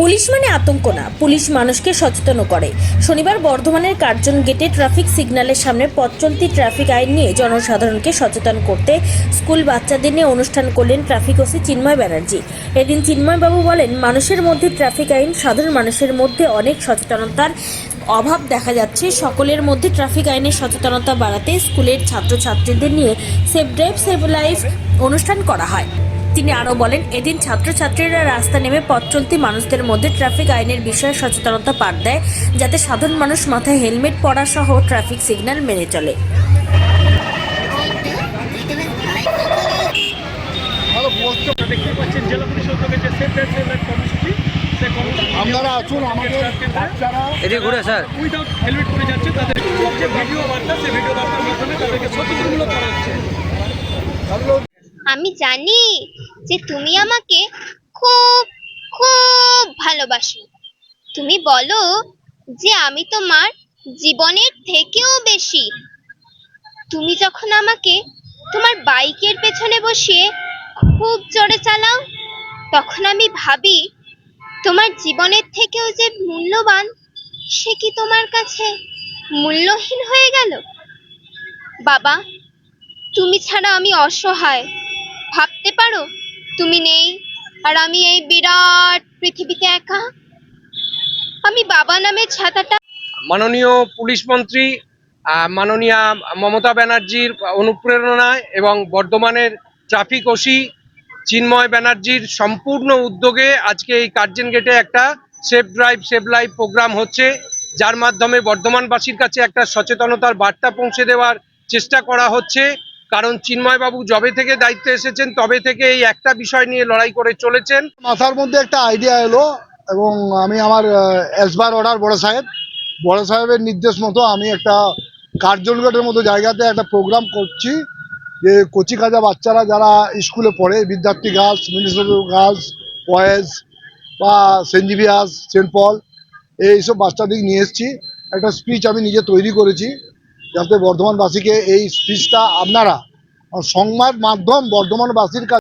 Police মানে আতঙ্ক না, পুলিশ মানুষকে সচেতন করে। শনিবার বর্ধমানের কার্জন গেটে ট্রাফিক সিগন্যালের সামনে পথ চলতি ট্রাফিক আইন নিয়ে জনসাধারণকে সচেতন করতে স্কুল বাচ্চাদের নিয়ে অনুষ্ঠান করলেন ট্রাফিক ওসি চিন্ময় ব্যানার্জি। এদিন চিন্ময়বাবু বলেন, মানুষের মধ্যে ট্রাফিক আইন, সাধারণ মানুষের মধ্যে অনেক সচেতনতার অভাব দেখা যাচ্ছে। সকলের মধ্যে ট্রাফিক আইনের সচেতনতা বাড়াতে স্কুলের ছাত্রছাত্রীদের নিয়ে সেফ ড্রাইভ সেভ লাইফ অনুষ্ঠান করা হয়। তিনি আরও বলেন এদিন ছাত্রছাত্রীরা রাস্তা নেমে পথ চলতি মানুষদের মধ্যে ট্রাফিক আইনের বিষয়ে সচেতনতা পাঠ দেয় যাতে সাধারণ মানুষ মাথায় হেলমেট পরা সহ ট্রাফিক সিগন্যাল মেনে চলে। দেখতে পাচ্ছেন জেলা পুলিশ উদ্যোগে যে সেফ ড্রাইভ কর্মসূচি আপনারা আসুন আমাদের বাচ্চারা এদিকে ঘুরে স্যার। উইদাউট হেলমেট করে যাচ্ছে তাদের যে ভিডিও বার্তা সেই ভিডিও বার্তার মাধ্যমে তাদেরকে সচেতনমূলক করা হচ্ছে। আমি জানি যে তুমি আমাকে খুব খুব ভালোবাসো। তুমি বলো যে আমি তোমার জীবনের থেকেও বেশি। তুমি যখন আমাকে তোমার বাইকের পেছনে বসিয়ে খুব জোরে চালাও, তখন আমি ভাবি তোমার জীবনের থেকেও যে মূল্যবান, সে কি তোমার কাছে মূল্যহীন হয়ে গেল? বাবা, তুমি ছাড়া আমি অসহায়। ভাবতে পারো তুমি নেই, আর আমি এই বিরাট পৃথিবীতে একা? আমি বাবা নামে ছাতাটা মাননীয় পুলিশ মন্ত্রী মাননীয়া মমতা ব্যানার্জির অনুপ্রেরণায় এবং বর্ধমানের ট্রাফিক ওসি চিন্ময় ব্যানার্জির সম্পূর্ণ উদ্যোগে আজকে এই কার্জন গেটে একটা safe drive save life programme হচ্ছে, যার মাধ্যমে বর্ধমানবাসীর কাছে একটা সচেতনতার বার্তা পৌঁছে দেওয়ার চেষ্টা করা হচ্ছে। কারণ চিন্ময়বাবু জবে থেকে দায়িত্বে এসেছেন, তবে থেকে এই একটা বিষয় নিয়ে লড়াই করে চলেছেন। মাথার মধ্যে একটা আইডিয়া এলো এবং আমি আমার এসবার অর্ডার বড় সাহেব। বড় সাহেবের নির্দেশ মতো আমি একটা কার্জনগেটের মতো জায়গাতে একটা প্রোগ্রাম করছি, যে কচি কাজা বাচ্চারা যারা স্কুলে পড়ে, Vidyarthi girls municipal girls boys বা সেন্ট জিভিয়াস সেন্ট পল এইসব বাচ্চাদের নিয়ে এসেছি। একটা স্পিচ আমি নিজে তৈরি করেছি। যাতে বর্ধমানবাসীকে এই স্পিচটা আপনারা সংবাদ মাধ্যম বর্ধমানবাসীর কাছে